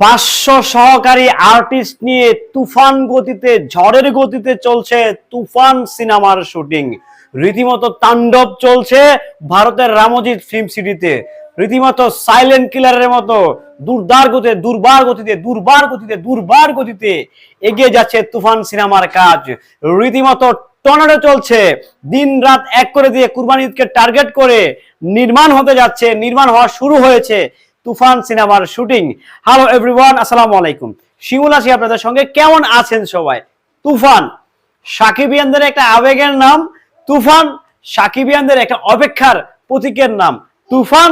পাঁচশো সহকারী আর্টিস্ট নিয়ে তুফান গতিতে, ঝড়ের গতিতে চলছে তুফান সিনেমার শুটিং। রীতিমতো তাণ্ডব চলছে ভারতের রামজিৎ ফিল্ম সিটিতে। রীতিমতো সাইলেন্ট কিলারের মতো দুর্দার গতিতে, দুর্বার গতিতে দুর্বার গতিতে দুর্বার গতিতে এগিয়ে যাচ্ছে তুফান সিনেমার কাজ। রীতিমতো টর্নাডো চলছে। দিন রাত এক করে দিয়ে কুরবানি ঈদকে টার্গেট করে নির্মাণ হতে যাচ্ছে, নির্মাণ হওয়া শুরু হয়েছে। তুফান সিনেমার শুটিং। হ্যালো এভরিওয়ান আসসালামু আলাইকুম। শিমুল আছি আপনাদের সঙ্গে। কেমন আছেন সবাই? তুফান সাকিবিয়ানদের একটা আবেগের নাম। তুফান সাকিবিয়ানদের একটা অপেক্ষার প্রতীকের নাম। তুফান,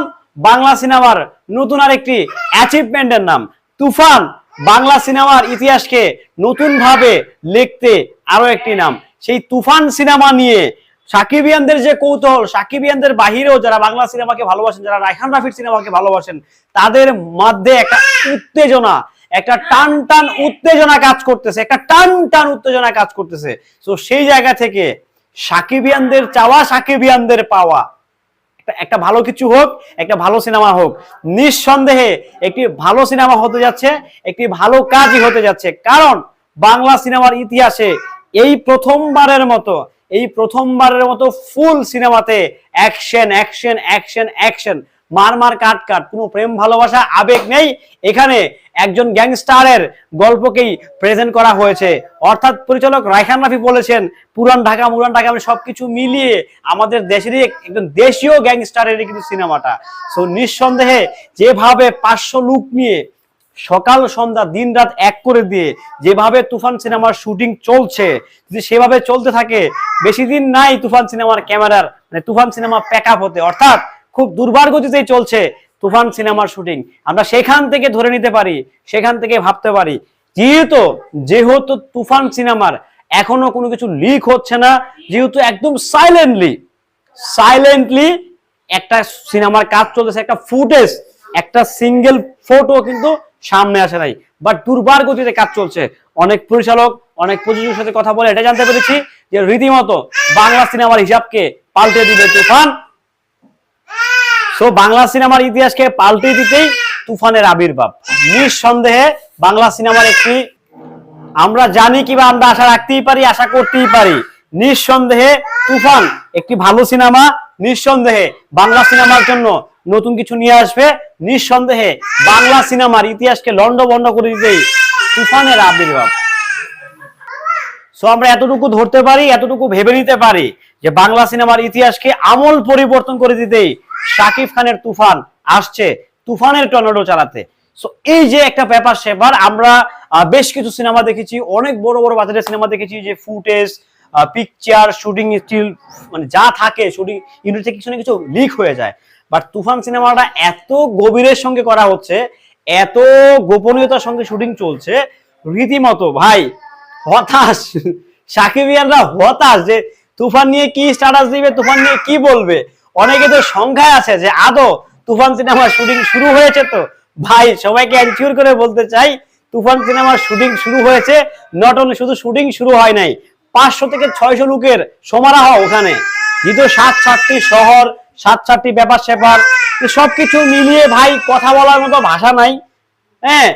বাংলা সিনেমার নতুন আরেকটি অ্যাচিভমেন্টের নাম। তুফান, বাংলা সিনেমার ইতিহাসকে নতুন ভাবে লিখতে আরও একটি নাম। সেই তুফান সিনেমা নিয়ে সাকিবিয়ানদের যে কৌতূহল, সাকিবিয়ানদের বাহিরেও যারা বাংলা সিনেমাকে ভালোবাসেন, যারা রায়হান রাফির সিনেমাকে ভালোবাসেন, তাদের মধ্যে একটা উত্তেজনা, একটা টান টান উত্তেজনা কাজ করতেছে, একটা টান টান উত্তেজনা কাজ করতেছে। তো সেই জায়গা থেকে সাকিবিয়ানদের চাওয়া সাকিবিয়ানদের পাওয়া। একটা ভালো কিছু হোক, একটা ভালো সিনেমা হোক, নিঃসন্দেহে একটি ভালো সিনেমা হতে যাচ্ছে, একটি ভালো কাজই হতে যাচ্ছে। কারণ বাংলা সিনেমার ইতিহাসে এই প্রথমবারের মতো এই প্রথমবারের মতো ফুল সিনেমাতে অ্যাকশন অ্যাকশন অ্যাকশন অ্যাকশন মার মার, কাট কাট। কোনো প্রেম, ভালোবাসা, আবেগ নেই। এখানে একজন গ্যাংস্টারের গল্পকেই প্রেজেন্ট করা হয়েছে। অর্থাৎ পরিচালক রায়খান রাফি বলেছেন, পুরান ঢাকা, মুরান ঢাকা আমি সবকিছু মিলিয়ে আমাদের দেশেরই একজন দেশীয় গ্যাংস্টারেরই কিন্তু সিনেমাটা সো নিঃসন্দেহে যেভাবে পাঁচশো লুক নিয়ে সকাল, সন্ধ্যা দিন রাত এক করে দিয়ে যেভাবে তুফান সিনেমার শুটিং চলছে, যদি সেভাবে চলতে থাকে, বেশি দিন নাই তুফান সিনেমার ক্যামেরার মানে তুফান সিনেমা প্যাক আপ হতে। অর্থাৎ খুব দুর্বার গতিতেই চলছে তুফান সিনেমার শুটিং। আমরা সেখান থেকে ধরে নিতে পারি, সেখান থেকে ভাবতে পারি। যেহেতু যেহেতু তুফান সিনেমার এখনও কোনো কিছু লিক হচ্ছে না, যেহেতু একদম সাইলেন্টলি সাইলেন্টলি একটা সিনেমার কাজ চলতেছে, একটা ফুটেজ একটা সিঙ্গেল ফটো কিন্তু সামনে আসে নাই। বাট দুর্বার গতিতে কাজ চলছে। অনেক পরিচালক, অনেক প্রযোজকের সাথে কথা বলে এটা জানতে পেরেছি যে রীতিমতো বাংলা সিনেমার হিসাবকে পাল্টে দিবে তুফান। সো বাংলা সিনেমার ইতিহাসকে পাল্টে দিতেই তুফানের আবির্ভাব। নিঃসন্দেহে বাংলা সিনেমার একটি আমরা জানি কিবা আমরা আশা রাখতেই পারি, আশা করতেই পারি। নিঃসন্দেহে তুফান একটি ভালো সিনেমা নিঃসন্দেহে বাংলা সিনেমার জন্য নতুন কিছু নিয়ে আসবে। নিঃসন্দেহে বাংলা সিনেমার ইতিহাসকে লন্ড লন্ডভন্ড করে দিতেই তুফানের আবির্ভাব। সো আমরা এতটুকু ধরতে পারি, এতটুকু ভেবে নিতে পারি যে বাংলা সিনেমার ইতিহাসকে আমল পরিবর্তন করে দিতেই শাকিব খানের তুফান আসছে, তুফানের টর্নেডো চালাতে। সো এই যে একটা ব্যাপার সেবার, আমরা বেশ কিছু সিনেমা দেখেছি, অনেক বড় বড় বাজারের সিনেমা দেখেছি, যে ফুটেজ পিকচার শুটিং স্টিল মানে যা থাকে শুটিং ইউনিট থেকে কিছু না কিছু লিক হয়ে যায়। বাট তুফান সিনেমাটা এত গভীরের সঙ্গে করা হচ্ছে, এত গোপনীয়তার সঙ্গে শুটিং চলছে, রীতিমতো, ভাই, হতাশ। সাকিবিয়ানরা হতাশ যে তুফান নিয়ে কি স্ট্যাটাস দিবে, তুফান নিয়ে কি বলবে? অনেকে তো সংখ্যায় আছে যে, আদৌ, তুফান সিনেমার শুটিং শুরু হয়েছে তো। ভাই, সবাইকে এনশিওর করে বলতে চাই, তুফান সিনেমার শুটিং শুরু হয়েছে নট অনলি শুধু শুটিং শুরু হয় নাই পাঁচশো থেকে ছয়শো লোকের সমারোহ ওখানে। যেহেতু সাত সাতটি শহর, সাত সাতটি ব্যাপার স্যাপার সবকিছু মিলিয়ে ভাই কথা বলার মতো ভাষা নাই। হ্যাঁ?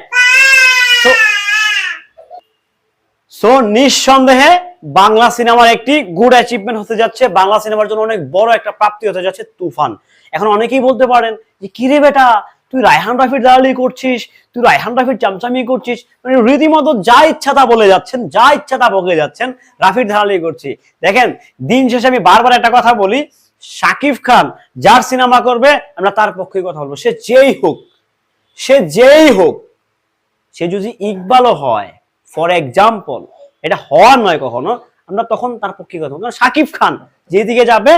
সো নিঃসন্দেহে বাংলা সিনেমার একটি গুড অ্যাচিভমেন্ট হতে যাচ্ছে। বাংলা সিনেমার জন্য অনেক বড় একটা প্রাপ্তি হতে যাচ্ছে তুফান। এখন অনেকেই বলতে পারেন যে, কিরে বেটা তুই রায়হান রাফির দালালি করছিস, তুই রায়হান রাফির চামচামি করছিস মানে রীতিমতো যা ইচ্ছা তা বলে যাচ্ছেন, যা ইচ্ছা তা বকে যাচ্ছেন রাফির দালালি করছি দেখেন, দিন শেষে আমি বারবার একটা কথা বলি, শাকিব খান যার সিনেমা করবে, আমরা তার পক্ষে কথা বলব সে যেই হোক, সে যেই হোক, সে যদি ইকবালও হয় ফর এক্সাম্পল এটা হওয়ার নয় কখনো, আমরা তখন তার পক্ষে কথা বলব। শাকিব খান যেদিকে যাবে,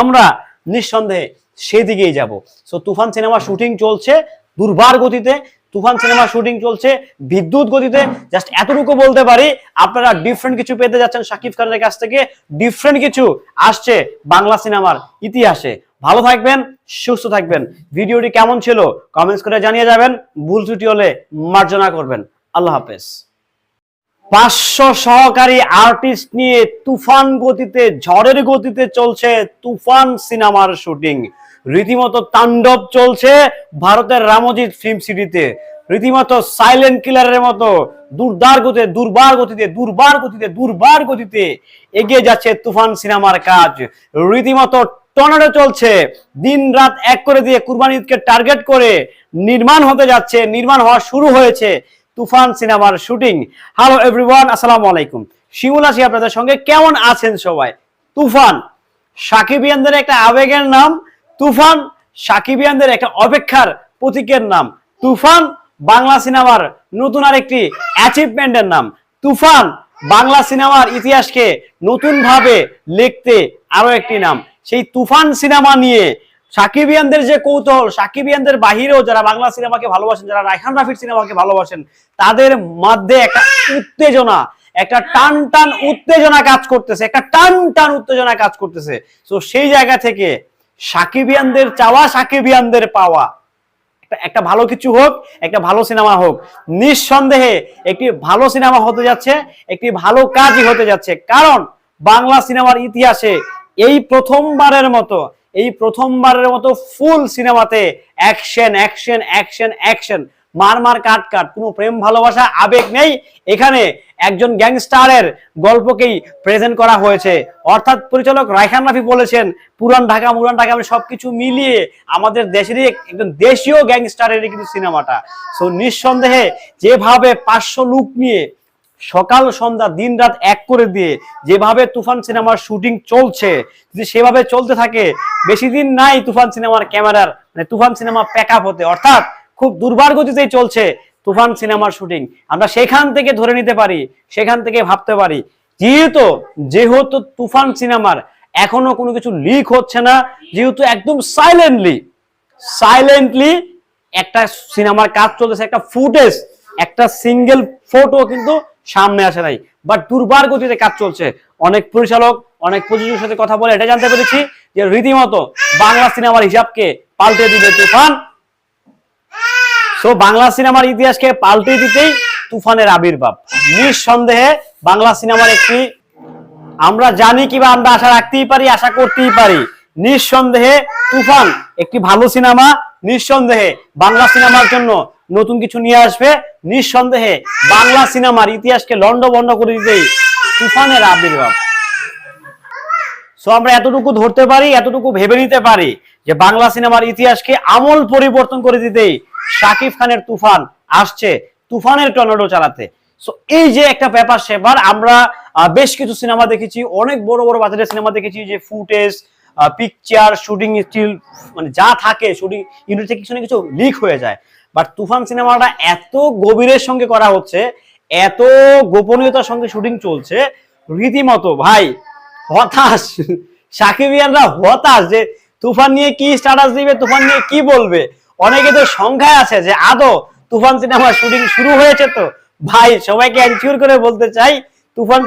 আমরা নিঃসন্দেহে সেদিকেই যাব। সো তুফান সিনেমা শুটিং চলছে দুর্বার গতিতে, তুফান সিনেমা শুটিং চলছে বিদ্যুৎ গতিতে। জাস্ট এতটুকু বলতে পারি, আপনারা ডিফারেন্ট কিছু পেতে যাচ্ছেন শাকিব খানের কাছ থেকে। ডিফারেন্ট কিছু আসছে বাংলা সিনেমার ইতিহাসে। ভালো থাকবেন, সুস্থ থাকবেন। ভিডিওটি কেমন ছিল কমেন্টস করে জানিয়ে যাবেন। ভুল ত্রুটি হলে মার্জনা করবেন। আল্লাহ হাফেজ। পাঁচশো সহকারী আর্টিস্ট নিয়ে তুফান গতিতে, ঝড়ের গতিতে চলছে তুফান সিনেমার শুটিং রীতিমতো তাণ্ডব চলছে ভারতের রামজিৎ ফিল্ম সিটিতে। রীতিমতো সাইলেন্ট কিলারের মতো দুর্দার গতিতে, দুর্বার গতিতে দুর্বার গতিতে দুর্বার গতিতে এগিয়ে যাচ্ছে তুফান সিনেমার কাজ। রীতিমতো টর্নেডো চলছে। দিন রাত এক করে দিয়ে কুরবানি ঈদকে টার্গেট করে নির্মাণ হতে যাচ্ছে, নির্মাণ হওয়া শুরু হয়েছে তুফান সিনেমার শুটিং। হ্যালো এভরিওয়ান আসসালামু আলাইকুম। শিমুল আছি আপনাদের সঙ্গে। কেমন আছেন সবাই? তুফান সাকিবিয়ানদের একটা আবেগের নাম। তুফান সাকিবিয়ানদের একটা অপেক্ষার প্রতীকের নাম। তুফান বাংলা সিনেমার নতুন আরেকটি অ্যাচিভমেন্টের নাম। তুফান বাংলা সিনেমার ইতিহাসকে নতুন ভাবে লিখতে আরও একটি নাম। সেই তুফান সিনেমা নিয়ে সাকিবিয়ানদের যে কৌতূহল, সাকিবিয়ানদের বাহিরেও যারা বাংলা সিনেমাকে ভালোবাসেন, যারা রায়হান রাফির সিনেমাকে ভালোবাসেন, তাদের মধ্যে একটা উত্তেজনা, একটা টান টান উত্তেজনা কাজ করতেছে, একটা টান টান উত্তেজনা কাজ করতেছে। তো সেই জায়গা থেকে সাকিবিয়ানদের চাওয়া, সাকিবিয়ানদের পাওয়া। একটা- ভালো কিছু হোক, একটা ভালো সিনেমা হোক, নিঃসন্দেহে একটি ভালো সিনেমা হতে যাচ্ছে, একটি ভালো কাজই হতে যাচ্ছে। কারণ, বাংলা সিনেমার ইতিহাসে এই প্রথমবারের মতো, এই প্রথমবারের মতো ফুল সিনেমাতে অ্যাকশন অ্যাকশন অ্যাকশন অ্যাকশন মার মার কাট কাট, কোনো প্রেম, ভালোবাসা, আবেগ নেই। এখানে একজন গ্যাংস্টারের গল্পকেই প্রেজেন্ট করা হয়েছে। অর্থাৎ পরিচালক রায়খান রাফি বলেছেন, পুরান ঢাকা, মুরান ঢাকা আমি সবকিছু মিলিয়ে আমাদের দেশেরই একজন দেশীয় গ্যাংস্টারের কিন্তু সিনেমাটা। সো নিঃসন্দেহে যেভাবে পাঁচশো লুক নিয়ে সকাল, সন্ধ্যা, দিন, রাত এক করে দিয়ে যেভাবে তুফান সিনেমার শুটিং চলছে, যদি সেভাবে চলতে থাকে, বেশি দিন নাই তুফান সিনেমার ক্যামেরার মানে তুফান সিনেমা প্যাক আপ হতে। অর্থাৎ খুব দুর্বার গতিতেই চলছে তুফান সিনেমার শুটিং। আমরা সেখান থেকে ধরে নিতে পারি, সেখান থেকে ভাবতে পারি। যেহেতু যেহেতু তুফান সিনেমার এখনও কোনো কিছু লিক হচ্ছে না, যেহেতু একদম সাইলেন্টলি সাইলেন্টলি একটা সিনেমার কাজ চলতেছে, একটা ফুটেজ, একটা সিঙ্গেল ফটো কিন্তু সামনে আসে নাই। বাট দুর্বার গতিতে কাজ চলছে। অনেক পরিচালক, অনেক প্রযোজকের সাথে কথা বলে এটা জানতে পেরেছি যে রীতিমতো বাংলা সিনেমার হিসাবকে পাল্টে দিবে তুফান। সো বাংলা সিনেমার ইতিহাসকে পাল্টে দিতেই তুফানের আবির্ভাব। নিঃসন্দেহে বাংলা সিনেমার একটি আমরা জানি কিবা আমরা আশা রাখতেই পারি, আশা করতেই পারি। নিঃসন্দেহে তুফান একটি ভালো সিনেমা, নিঃসন্দেহে বাংলা সিনেমার জন্য নতুন কিছু নিয়ে আসবে। নিঃসন্দেহে বাংলা সিনেমার ইতিহাসকে লন্ডভন্ড করে দিতেই তুফানের আবির্ভাব। সো আমরা এতটুকু ধরতে পারি, এতটুকু ভেবে নিতে পারি যে বাংলা সিনেমার ইতিহাসকে আমল পরিবর্তন করে দিতেই শাকিব খানের তুফান আসছে, তুফানের টর্নেডো চালাতে। সো এই যে একটা ব্যাপার, সেবার আমরা বেশ কিছু সিনেমা দেখেছি, অনেক বড় বড় বাজারের সিনেমা দেখেছি, যে ফুটেজ পিকচার শুটিং স্টিল মানে যা থাকে শুটিং ইউনিট থেকে কিছু না কিছু লিক হয়ে যায়। বাট তুফান সিনেমাটা এত গভীরের সঙ্গে করা হচ্ছে, এত গোপনীয়তার সঙ্গে শুটিং চলছে, রীতিমতো, ভাই, হতাশ। সাকিবিয়ানরা হতাশ যে তুফান নিয়ে কি স্ট্যাটাস দিবে, তুফান নিয়ে কি বলবে? অনেকে তো সংখ্যায় আছে যে আদৌ, তুফান সিনেমার শুটিং শুরু হয়েছে তো। ভাই, সবাইকে এনশিওর করে বলতে চাই, তুফান